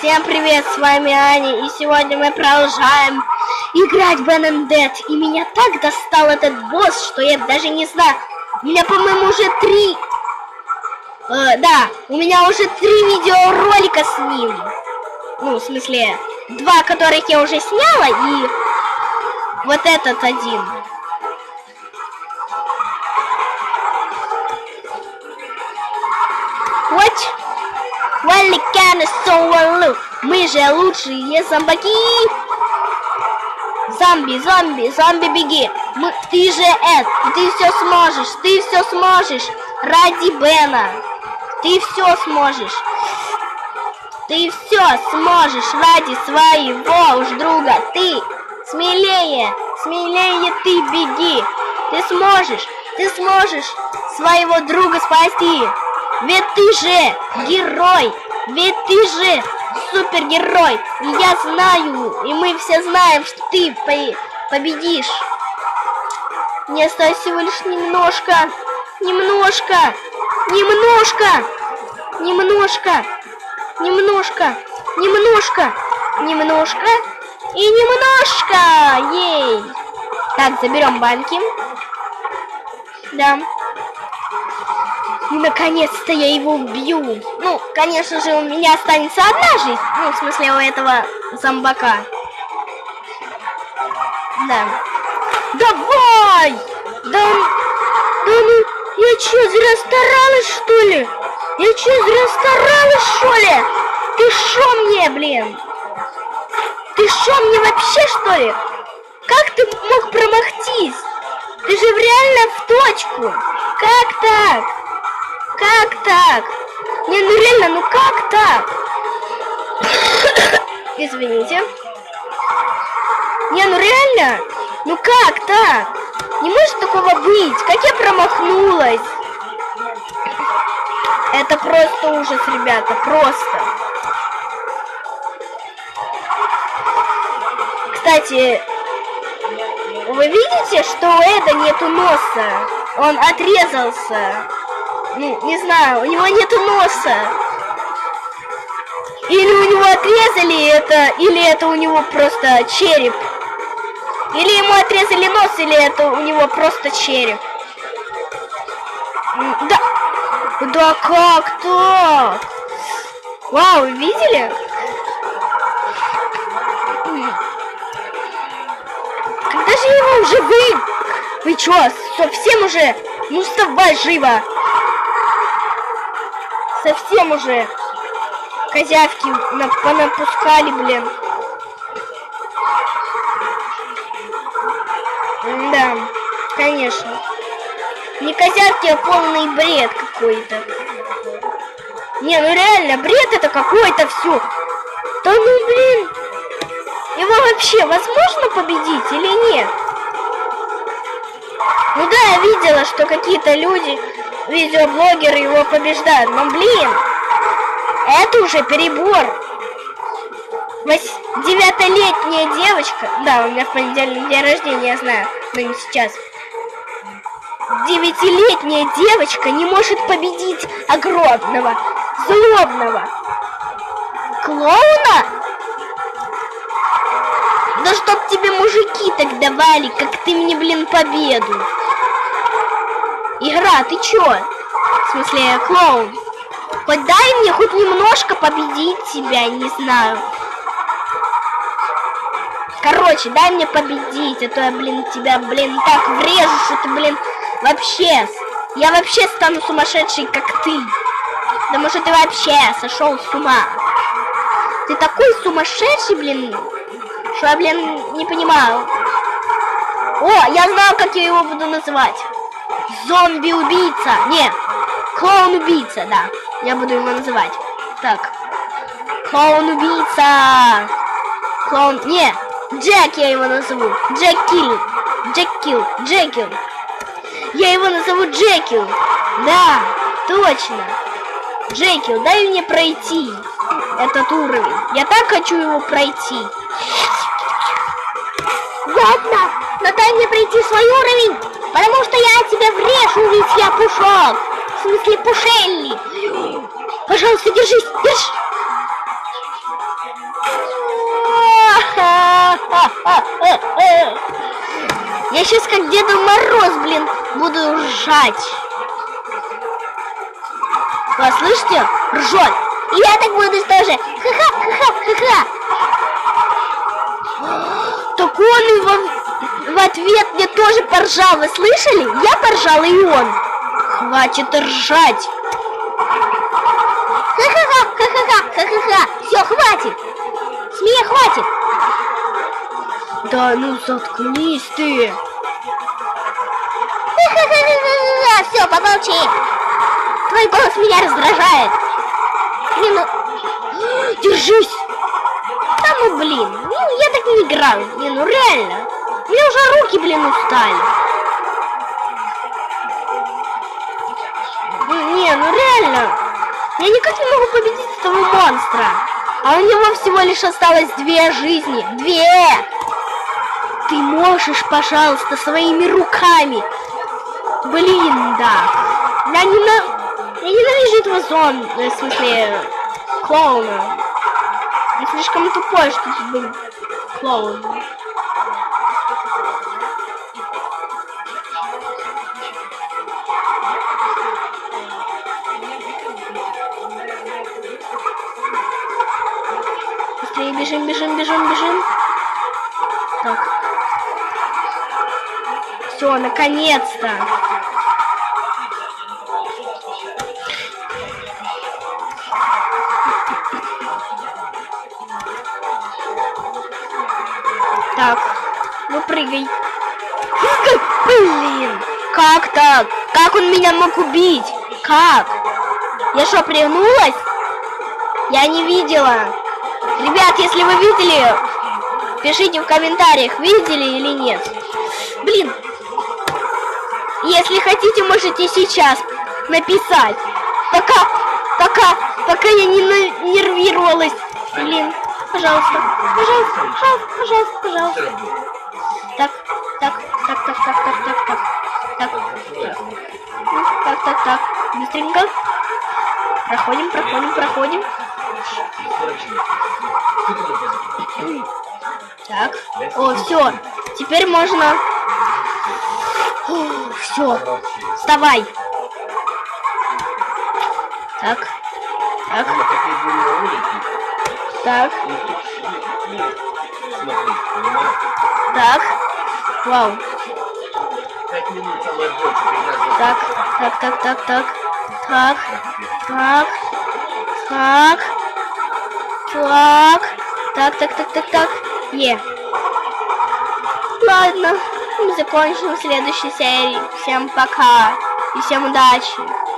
Всем привет, с вами Аня, и сегодня мы продолжаем играть в Dead. И меня так достал этот босс, что я даже не знаю. У меня, по-моему, уже три... Э, да, у меня уже три видеоролика с ним. Ну, в смысле, два, которых я уже сняла, и вот этот один. Вот Can so Мы же лучшие зомбаки. Зомби, зомби, зомби, беги. Мы, ты же Эд, ты все сможешь, ты все сможешь. Ради Бена. Ты все сможешь. Ты все сможешь ради своего уж друга. Ты смелее, смелее ты беги. Ты сможешь, ты сможешь своего друга спасти. Ведь ты же герой, ведь ты же супергерой. И я знаю, и мы все знаем, что ты по победишь. Не осталось всего лишь немножко, немножко, немножко, немножко, немножко, немножко, немножко и немножко. Ей. Так, заберем банки. Да. Наконец-то я его убью. Ну, конечно же, у меня останется одна жизнь. Ну, в смысле, у этого зомбака. Да. Давай! Да, да ну, я что, зря старалась, что ли? Я что, зря старалась, что ли? Ты шо мне, блин? Ты шо мне вообще, что ли? Как ты мог промахтись? Ты же реально в точку. Как так? Как так? Не, ну реально, ну как так? Извините. Не, ну реально? Ну как так? Не может такого быть. Как я промахнулась? Это просто ужас, ребята. Просто. Кстати, вы видите, что у Эда нету носа? Он отрезался. Ну, не знаю, у него нету носа. Или у него отрезали это, или это у него просто череп. Или ему отрезали нос, или это у него просто череп. Да, да как так? Вау, видели? Когда же его уже вы... Вы чё, совсем уже? Ну вставай живо! Совсем уже козявки на, понапускали, блин. Да, конечно. Не козявки, а полный бред какой-то. Не, ну реально, бред это какой-то все. Да ну блин. Его вообще возможно победить или нет? Ну да, я видела, что какие-то люди видеоблогеры его побеждают. Но, блин, это уже перебор. Девятилетняя девочка, да, у меня в понедельник день рождения, я знаю, но не сейчас. Девятилетняя девочка не может победить огромного, злобного клоуна? Да чтоб тебе мужики так давали, как ты мне, блин, победу. Игра, ты чё? В смысле, клоун. Хоть дай мне хоть немножко победить тебя, не знаю. Короче, дай мне победить, а то я, блин, тебя, блин, так врежу, что ты, блин, вообще... Я вообще стану сумасшедшей, как ты. Да может ты вообще сошел с ума. Ты такой сумасшедший, блин, что я, блин, не понимаю. О, я знаю, как я его буду называть. Зомби-убийца. Не, клоун-убийца, да. Я буду его называть. Так. Клоун-убийца. Клоун... Не, Джек я его назову. Джекил. Джекил. Джекил. Я его назову Джекил. Да, точно. Джекил, дай мне пройти этот уровень. Я так хочу его пройти. Ладно, но дай мне пройти свой уровень, потому что я тебя врежу, ведь я пушок. В смысле пушелли. Пожалуйста, держись, держи. Я сейчас как Деда Мороз, блин, буду ржать. Вы слышите? Ржет. И я так буду тоже. Ха-ха-ха-ха-ха. Так он и в, в ответ мне тоже поржал. Вы слышали? Я поржал и он. Хватит ржать. Ха-ха-ха, ха-ха-ха, ха-ха-ха. Все, хватит. Смея хватит. Да ну заткнись ты. Все, помолчи. Твой голос меня раздражает. Не, ну... Держись. Да ну блин, ну я так не играл. Не, ну реально. Меня уже руки, блин, устали. Не, ну реально. Я никак не могу победить этого монстра. А у него всего лишь осталось две жизни. Две! Ты можешь, пожалуйста, своими руками. Блин, да. Я, нена... я ненавижу этого зон, в смысле, клоуна. Он слишком тупой, чтобы был клоун. Бежим, бежим, бежим, бежим. Так. Все, наконец-то. Так, ну прыгай. Блин, как так? Как он меня мог убить? Как? Я что, пригнулась? Я не видела. Ребят, если вы видели, пишите в комментариях, видели или нет. Блин, если хотите, можете сейчас написать. Пока, пока, пока я не нервировалась. Блин, пожалуйста, пожалуйста, пожалуйста, пожалуйста, пожалуйста. Так, так, так, так, так, так, так, так, так, так, так, так, так, быстренько. Проходим, проходим, проходим. Так. О, все. Теперь можно... Все. Вставай. Так. Так. Так. Так. Вау. Так, так, так, так, так. Так. Так. Так. Так. Так, так, так, так, так. Е. Ладно. Мы закончим следующей серии. Всем пока. И всем удачи.